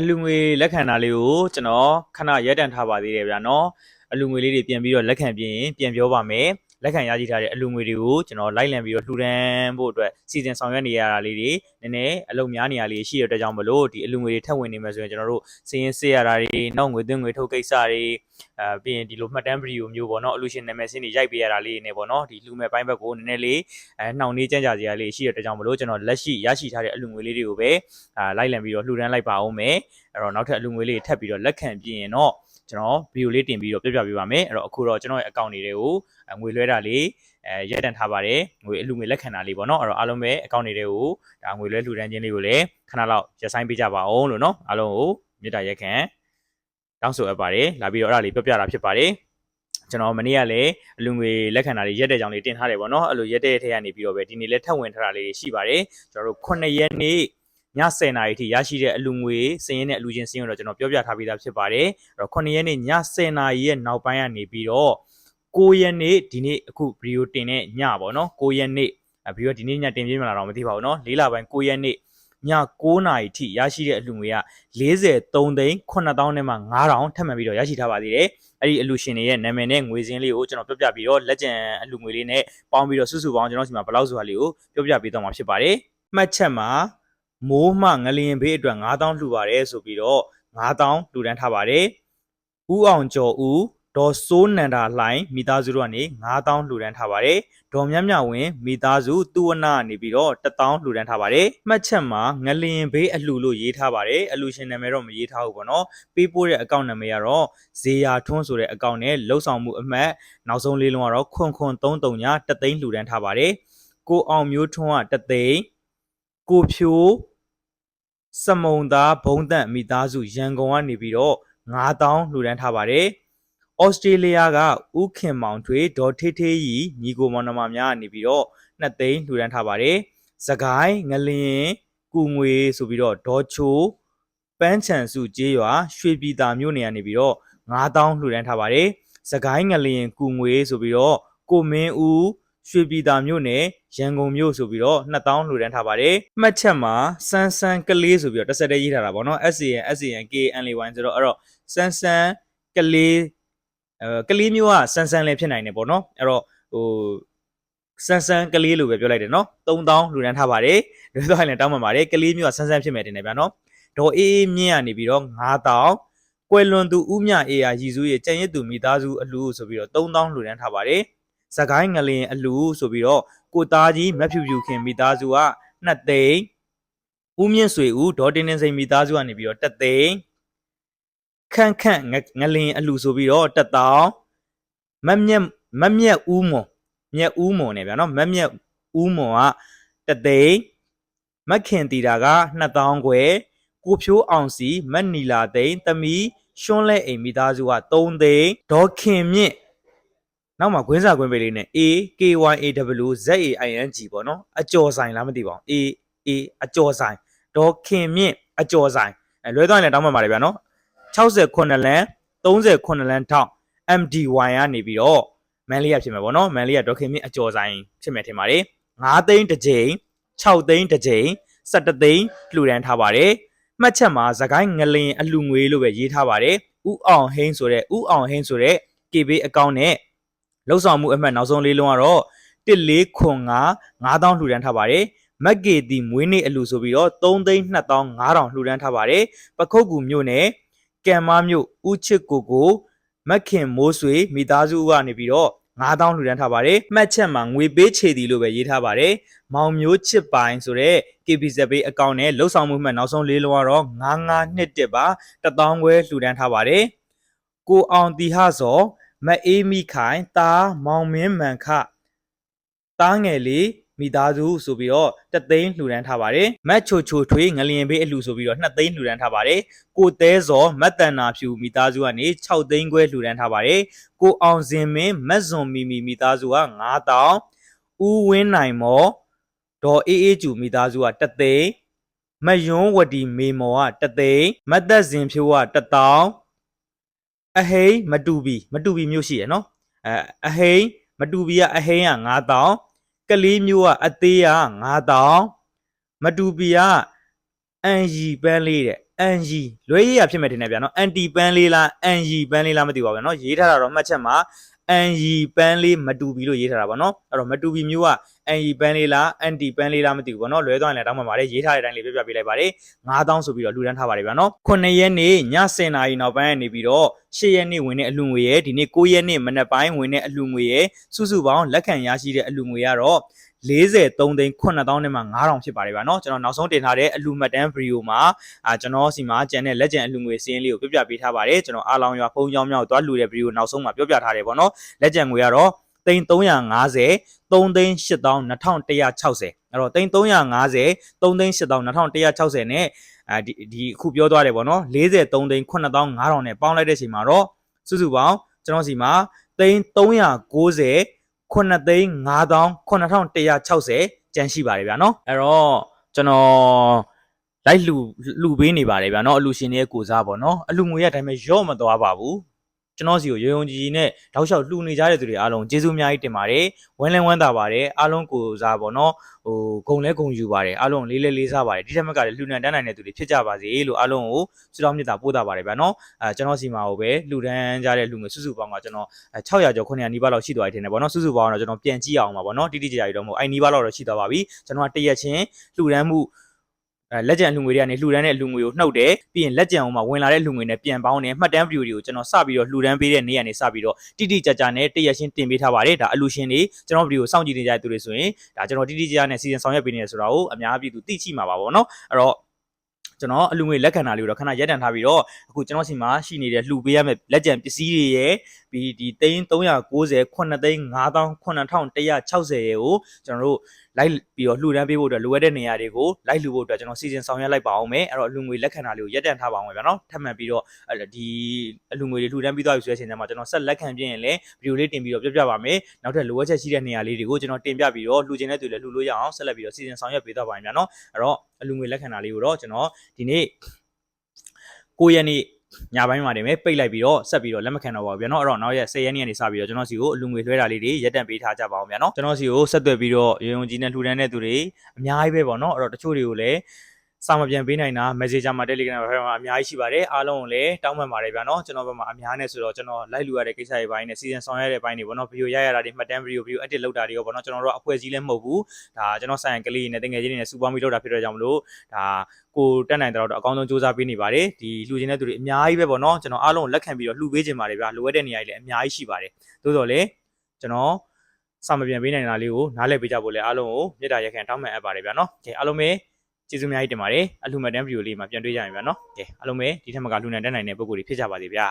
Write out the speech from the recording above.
အလူငွေလက်ခံတာလေးကိုကျွန်တော်ခဏရက်တန့်ထားပါသေးတယ်ဗျာနော်အလူငွေလေးတွေပြန်ပြီးတော့လက်ခံပြင်ရင်ပြန်ပြောပါမယ်လက်ခံရရှိထားတဲ့အလူငွေတွေကိုကျွန်တော်လိုက်လံပြီးတော့လှူဒန်းဖို့အတွက်စီစဉ်ဆောင်ရွက်နေရတာလေးတွေနည်းနည်းအလုပ်များနေရလေးရှိရတဲ့ကြောင့်မလို့ဒီအလူငွေတွေထပ်ဝင်နေမယ်ဆိုရင်ကျွန်တော်တို့စည်ရင်စစ်ရတာတွေနောက်ငွေသွင်းငွေထုတ်ကိစ္စတွေအဲပြီးရင်ဒီလိုမှတ်တမ်းဗီဒီယိုမျိုးပေါ့နော်အလူရှင်နာမည်စင်းတွေရိုက်ပေးရတာလေးနေပေါ့နော်ဒီလှူမဲ့ပိုင်းဘက်ကိုနည်းနည်းလေးအဲနှောင့်နှေးကြံ့ကြာစရာလေးရှိရတဲ့ကြောင့်မလို့ကျွန်တော်လက်ရှိရရှိထားတဲ့အလူငွေလေးတွေကိုပဲအာလိုက်လံပြီးတော့လှူဒန်းလိုက်ပါအောင်မယ်အဲ့တော့နောက်ထပ်အလူငွေလေးထပ်ပြီးတော့လက်ခံပြင်ရင်တော့ကျွန်တော်ဗီဒီယိုလေးတင်ပြီးတော့ပြပြပေးပါမယ်အဲ့တော့အခုတော့ကျွန်တော်ရဲ့အကောင့်တွေကိုအဲငွေလွှဲတာလေးအဲရက်တန်ထားပါတယ်ငွေအလူငွေလက်ခံတာလေးပေါ့နော်အဲ့တော့အားလုံးပဲအကောင့်တွေကိုဒါငွေလွှဲလှူဒန်းခြင်းလေးကိုလည်းခဏလောက်ရက်ဆိုင်ပေးကြပါအောင်လို့နော်အားလုံးကိုမေတ္တာရက်ခံတောင်းဆိုအပ်ပါတယ်လာပြီးတော့အဲ့ဒါလေးပြပြတာဖြစ်ပါတယ်ကျွန်တော်မနေ့ကလည်းအလူငွေလက်ခံတာလေးရက်တဲ့ကြောင်လေးတင်ထားတယ်ပေါ့နော်အဲ့လိုရက်တဲ့ထဲကနေပြီးတော့ပဲဒီနေ့လည်းထပ်ဝင်ထားတာလေးတွေရှိပါတယ်ကျွန်တော်တို့9ရက်နေ့ည10:00နာရီထိရရှိတဲ့အလူငွေစည်ရင်းနဲ့အလူချင်းစည်ရင်းတော့ကျွန်တော်ပြောပြထားပြီးသားဖြစ်ပါတယ်အဲ့တော့9ရက်နေ့ည10:00နာရီရဲ့နောက်ပိုင်းကနေပြီးတော့ 9ရက်နေ့ဒီနေ့အခုဗီဒီယိုတင်တဲ့ညပေါ့နော်9ရက်နေ့အဲဗီဒီယိုဒီနေ့ညတင်ပြမလားတော့မသိပါဘူးနော်၄လပိုင်း9ရက်နေ့ည9နာရီထိရရှိတဲ့အလူငွေက43သိန်း9000နဲ့မှ9000ထပ်မံပြီးတော့ရရှိထားပါသေးတယ်အဲ့ဒီအလူရှင်တွေရဲ့နာမည်နဲ့ငွေစင်းလေးကိုကျွန်တော်ပြောပြပြီးတော့လက်ကျန်အလူငွေလေးနဲ့ပေါင်းပြီးတော့စုစုပေါင်းကျွန်တော်စီမှာဘယ်လောက်ဆိုတာလေးကိုပြောပြပေးတော့မှာဖြစ်ပါတယ်မှတ်ချက်မှာမိုးမှငလျင်ဘေးအတွက်9000လှူပါတယ်ဆိုပြီးတော့9000လှူဒန်းထားပါတယ်။ဦးအောင်ကျော်ဦး ဒေါ်စိုးနန္ဒာလှိုင်မိသားစုတို့ကနေ9000လှူဒန်းထားပါတယ်။ဒေါ်မြတ်မြဝင်းမိသားစုသူဝနာကနေပြီးတော့1000လှူဒန်းထားပါတယ်။မှတ်ချက်မှာငလျင်ဘေးအလှူလို့ရေးထားပါတယ်။အလှူရှင်နာမည်တော့မရေးထားဘူးပေါ့နော်။ပေးပို့တဲ့အကောင့်နာမည်ကတော့ဇေယာထွန်းဆိုတဲ့အကောင့်နဲ့လှုပ်ဆောင်မှုအမှတ်နောက်ဆုံးလေးလုံးကတော့ခွန်ခွန်33ညတသိန်းလှူဒန်းထားပါတယ်။ကိုအောင်မျိုးထွန်းကတသိန်းကိုဖြိုးစမုံသားဘုံတန့်မိသားစုရန်ကုန်ကနေပြီးတော့9000လှူဒန်းထားပါတယ်။ ဩစတြေးလျကဥခင်မောင်ထွေဒေါ်ထေးထေးကြီးညီကိုမောင်နှမများကနေပြီးတော့2သိန်းလှူဒန်းထားပါတယ်။စကိုင်းငလင်ကူငွေဆိုပြီးတော့ဒေါ်ချိုပန်းချန်စုကျေးရွာရွှေပြည်သာမြို့နယ်ကနေပြီးတော့9000လှူဒန်းထားပါတယ်။စကိုင်းငလင်ကူငွေဆိုပြီးတော့ကိုမင်းဦးရွှေပြည်သာမြို့နယ်ရန်ကုန်မြို့ဆိုပြီးတော့2000လှူဒန်းထားပါတယ်။မှတ်ချက်မှာစန်းစန်းကလေးဆိုပြီးတော့တစ်ဆက်တည်းရေးထားတာပေါ့နော် SCN SCN KNLY ဆိုတော့အဲ့တော့စန်းစန်းကလေးအဲ ကလေးမျိုးကစန်းစန်းလည်းဖြစ်နိုင်တယ်ပေါ့နော်အဲ့တော့ဟိုစန်းစန်းကလေးလို့ပဲပြောလိုက်တယ်နော်3000လှူဒန်းထားပါတယ်လွယ်သွားရင်လည်းတောင်းပန်ပါတယ်ကလေးမျိုးကစန်းစန်းဖြစ်မယ်တင်တယ်ဗျာနော်ဒေါ်အေးအေးမြင့်ကနေပြီးတော့9000ကွယ်လွန်သူဥမြအေးရာရည်စူးရဲ့ကြံရစ်သူမိသားစုအလူဆိုပြီးတော့3000လှူဒန်းထားပါတယ်စကိုင်းငလင်အလူဆိုပြီးတော့ကိုသားကြီးမက်ဖြူဖြူခင်မိသားစုက2သိန်းဦးမြင့်ဆွေဦးဒေါ်တင်တင်စိန်မိသားစုကနေပြီးတော့1သိန်း ခန့်ခန့်ငငလင်အလူဆိုပြီးတော့1တောင်းမက်မြက်မက်မြက်ဦးမွန်မြက်ဦးမွန်နေဗျာနော်မက်မြက်ဦးမွန်က1သိန်းမက်ခင်တီတာက2000ခွဲကိုဖြိုးအောင်စီမက်နီလာသိန်းတမီရှွန်းလဲအိမ်မိသားစုက3သိန်းဒေါ်ခင်မြင့်နောက်မှာခွင်းစာခွင်းပေလေးနဲ့ A K Y A W Z A I N G ပေါ့နော်အကျော်ဆိုင်လားမသိပါဘူး A A အကျော်ဆိုင်ဒေါ်ခင်မြင့်အကျော်ဆိုင်အဲလွဲသွားရင်လည်းတောင်းပန်ပါတယ်ဗျာနော် 68လမ်း38လမ်းထောင် MDY ကနေပြီးတော့မန်လေးရဖြစ်မယ်ပေါ့နော်မန်လေးရဒေါ်ခင်မြင့်အကျော်ဆိုင်ဖြစ်မယ်ထင်ပါတယ်9သိန်းတစ်ကြိမ်6သိန်းတစ်ကြိမ်17သိန်းလှူဒန်းထားပါတယ်မှတ်ချက်မှာသခိုင်းငလင်အလူငွေလို့ပဲရေးထားပါတယ်ဥအောင်ဟိန်းဆိုတဲ့ဥအောင်ဟိန်းဆိုတဲ့ KB အကောင့်နဲ့လောက်ဆောင်မှုအမှတ်နောက်ဆုံးလေးလုံးကတော့1495 9000လှူဒန်းထားပါတယ်မက်ကေတီမွေးနေ့အလူဆိုပြီးတော့3သိန်း2500လှူဒန်းထားပါတယ်ပခုတ်ကူမြို့နယ် ကံမမြို့ဦးချစ်ကိုကိုမက်ခင်မိုးဆွေမိသားစုကနေပြီးတော့9000လှူဒန်းထားပါတယ်မှတ်ချက်မှာငွေပေးချေတီလို့ပဲရေးထားပါတယ်မောင်မျိုးချစ်ပိုင်ဆိုတဲ့ KPZ ပေးအကောင့်နဲ့လောက်ဆောင်မှုမှတ်နောက်ဆုံးလေးလုံးကတော့9921ပါ1000ခွဲလှူဒန်းထားပါတယ်ကိုအောင်တီဟစောမအေးမိခိုင်တာမောင်မင်းမန်ခတားငယ်လေး မိသားစုဆိုပြီးတော့တသိန်းလှူဒန်းထားပါတယ်မတ်ချိုချိုထွေးငလျင်ဘေးအလှူဆိုပြီးတော့2သိန်းလှူဒန်းထားပါတယ်ကိုတဲစောမတ်တန်နာဖြူမိသားစုကနေ6သိန်းခွဲလှူဒန်းထားပါတယ်ကိုအောင်စင်မင်းမတ်ဇွန်မီမီမိသားစုက9000ဦးဝင်းနိုင်မော်ဒေါ်အေးအေးကျူမိသားစုက1သိန်းမယွန်းဝတီမေမော်က1သိန်းမတ်သက်စင်ဖြိုးက1000အဟိန်းမတူဘီမတူဘီမျိုးရှိရယ်နော်အဲအဟိန်းမတူဘီကအဟိန်းက9000 ကလေးမျိုးကအသေးက9000မတူဘီကအန်ရီပန်းလေးတဲ့အန်ဂျီလွဲရေးရဖြစ်မဲ့တင်နေဗျာနော်အန်တီပန်းလေးလားအန်ဂျီပန်းလေးလားမသိပါဘူးဗျာနော်ရေးထားတာတော့မှတ်ချက်မှာ အန်ဂျီပန်းလေးမတူပြီလို့ရေးထားတာပါနော်အဲ့တော့မတူပြီမျိုးကအန်ဂျီပန်းလေးလားအန်တီပန်းလေးလားမသိဘူးပေါ့နော်လွဲသွားရင်လည်းတောင်းပန်ပါတယ်ရေးထားတဲ့အတိုင်းလေးပြပြပေးလိုက်ပါတယ်9000ဆိုပြီးတော့လူတန်းထားပါတယ်ဗျာနော်9ရက်နေ့ည10:00နာရီနောက်ပိုင်းကနေပြီးတော့10ရက်နေ့ဝင်တဲ့အလှငွေရဲ့ဒီနေ့9ရက်နေ့မနက်ပိုင်းဝင်တဲ့အလှငွေရဲ့စုစုပေါင်းလက်ခံရရှိတဲ့အလှငွေကတော့ 43သိန်း9000နဲ့မှ9000ဖြစ်ပါတယ်ဗျာနော်ကျွန်တော်နောက်ဆုံးတင်ထားတဲ့အလူမှတ်တမ်းဗီဒီယိုမှာအာကျွန်တော်စီမှာကျန်တဲ့လက်ကျန်အလူငွေစင်းလေးကိုပြပြပေးထားပါတယ်ကျွန်တော်အားလောင်ရွာဖုန်းကြောင်းမြောက်သွားလူတဲ့ဗီဒီယိုနောက်ဆုံးမှာပြောပြထားတယ်ပေါ့နော်လက်ကျန်ငွေကတော့သိန်း350 3သိန်း8160အဲ့တော့သိန်း350 3သိန်း8160နဲ့အဲဒီဒီအခုပြောသွားတယ်ပေါ့နော်43သိန်း9500နဲ့ပေါင်းလိုက်တဲ့ချိန်မှာတော့စုစုပေါင်းကျွန်တော်စီမှာသိန်း390 9သိန်း9160ကျန်ရှိပါတယ်ဗျာနော်အဲ့တော့ကျွန်တော်လိုက်လှူလှူပေးနေပါတယ်ဗျာနော်အလှူရှင်တွေရဲ့ကိုစားပေါ့နော်အလှူငွေရတိုင်းပဲရော့မသွားပါဘူး ကျွန်တော်စီကိုရုံရုံကြီးကြီးနဲ့တောက်လျှောက်လှူနေကြတဲ့သူတွေအားလုံးကျေးဇူးအများကြီးတင်ပါတယ်ဝမ်းလဲဝမ်းသာပါတယ်အားလုံးကိုစားပေါ့နော်ဟိုဂုံလဲဂုံယူပါတယ်အားလုံးလေးလေးလေးစားပါတယ်ဒီထက်မကလည်းလှူနံတန်းနိုင်တဲ့သူတွေဖြစ်ကြပါစေလို့အားလုံးကိုဆုတောင်းမြတ်တာပို့တာပါတယ်ဗျာနော်အဲကျွန်တော်စီမှာကိုပဲလှူဒန်းကြတဲ့လူငွေစုစုပေါင်းကကျွန်တော်အဲ600ကျော်900နီးပါးလောက်ရှိသွားတယ်ထင်တယ်ပေါ့နော်စုစုပေါင်းတော့ကျွန်တော်ပြန်ကြည့်အောင်ပါပေါ့နော်တိတိကျကျကြီးတော့မဟုတ်အဲ့နီးပါးလောက်တော့ရှိသွားပါပြီကျွန်တော်ကတရက်ချင်းလှူဒန်းမှု အဲလက်ကျန်လူငွေတွေကနေလှူဒန်းတဲ့လူငွေကိုနှုတ်တယ်ပြီးရင်လက်ကျန်အောင်မှာဝင်လာတဲ့လူငွေနဲ့ပြန်ပေါင်းတယ်မှတ်တမ်းဗီဒီယိုတွေကိုကျွန်တော်စပြီးတော့လှူဒန်းပေးတဲ့နေ့ကနေစပြီးတော့တိတိကျကျနဲ့တရက်ချင်းတင်ပေးထားပါတယ်ဒါအလူရှင်တွေကျွန်တော်ဗီဒီယိုစောင့်ကြည့်နေကြတဲ့သူတွေဆိုရင်ဒါကျွန်တော်တိတိကျကျနဲ့စီစဉ်ဆောင်ရွက်ပေးနေတယ်ဆိုတာကိုအများပြည်သူသိချိမှာပါပေါ့နော်အဲ့တော့ကျွန်တော်အလူငွေလက်ခံတာလေးကိုတော့ခဏရက်တန်ထားပြီးတော့အခုကျွန်တော်စီမှာရှိနေတဲ့လှူပေးရမယ့်လက်ကျန်ပစ္စည်းတွေရဲ့ပြီးဒီသိန်း390 9သိန်း9160ရဲ့ကိုကျွန်တော်တို့လိုက်ပြီးတော့လှူဒန်းပေးဖို့အတွက်လိုအပ်တဲ့နေရာတွေကိုလိုက်လှူဖို့အတွက်ကျွန်တော်စီစဉ်ဆောင်ရွက်လိုက်ပါအောင်မယ်အဲ့တော့အလူငွေလက်ခံတာလေးကိုရက်တန်ထားပါအောင်မယ်ဗျာနော်ထပ်မံပြီးတော့အဲ့ဒီအလူငွေတွေလှူဒန်းပြီးသွားပြီဆိုတဲ့အချိန်ကျမှကျွန်တော်ဆက်လက်ခံပြရင်လည်းဗီဒီယိုလေးတင်ပြီးတော့ပြပြပါမယ်နောက်ထပ်လိုအပ်ချက်ရှိတဲ့နေရာလေးတွေကိုကျွန်တော်တင်ပြပြီးတော့လှူခြင်းတဲ့သူလည်းလှူလို့ရအောင်ဆက်လက်ပြီးတော့စီစဉ်ဆောင်ရွက်ပေးသွားပါမယ်ဗျာနော်အဲ့တော့အလူငွေလက်ခံတာလေးကိုတော့ကျွန်တော်ဒီနေ့9ရက်နေ့ ညပိုင်းမှာတင်ပဲပိတ်လိုက်ပြီးတော့ဆက်ပြီးတော့လက်မခံတော့ပါဘူးဗျာနော်အဲ့တော့နောက်ရက်10ရက်နေ့ကနေစပြီးတော့ကျွန်တော်စီကိုအလူငွေလွှဲတာလေးတွေရက်တန့်ပေးထားကြပါအောင်ဗျာနော်ကျွန်တော်စီကိုဆက်သွယ်ပြီးတော့ရုံရုံကြီးနဲ့လှူဒန်းတဲ့သူတွေအများကြီးပဲပေါ့နော်အဲ့တော့တချို့တွေကိုလည်း စာမပြန်ပေးနိုင်တာ Messenger မှာ Telegram မှာအများကြီးရှိပါတယ်အားလုံးကိုလည်းတောင်းပန်ပါတယ်ဗျာနော်ကျွန်တော်ဘက်မှာအများနဲ့ဆိုတော့ကျွန်တော်လိုက်လူရတဲ့ကိစ္စတွေပိုင်းနဲ့စီစဉ်ဆောင်ရတဲ့ပိုင်းတွေပေါ့နော်ဗီဒီယိုရရတာတွေမှတ်တမ်းဗီဒီယိုဗီဒီယို edit လုပ်တာတွေရောပေါ့နော်ကျွန်တော်တို့အဖွဲ့အစည်းလည်းမဟုတ်ဘူးဒါကျွန်တော်ဆိုင်ကလေးနဲ့တငယ်ချင်းတွေနဲ့စူပေါင်းပြီးလုပ်တာဖြစ်တဲ့ကြောင့်မလို့ဒါကိုတက်နိုင်တော့အကောင်းဆုံးစူးစမ်းပေးနေပါတယ်ဒီလှူခြင်းတဲ့သူတွေအများကြီးပဲပေါ့နော်ကျွန်တော်အားလုံးလက်ခံပြီးတော့လှူပေးခြင်းပါတယ်ဗျာလိုအပ်တဲ့နေရာတွေလည်းအများကြီးရှိပါတယ်သို့တော်လည်းကျွန်တော်စာမပြန်ပေးနိုင်တာလေးကိုနားလည်ပေးကြဖို့လည်းအားလုံးကိုမေတ္တာရက်ခံတောင်းပန်အပ်ပါတယ်ဗျာနော်ကဲအားလုံးပဲ ကျေးဇူးအများကြီးတင်ပါတယ်အလှူမဲ့တန်းဗီဒီယိုလေးမှာပြန်တွေ့ကြရင်ဗျာနော်ကဲအားလုံးပဲဒီထက်မကလှူနိုင်တန်းနိုင်တဲ့ပုံကိုယ်တွေဖြစ်ကြပါစေဗျာ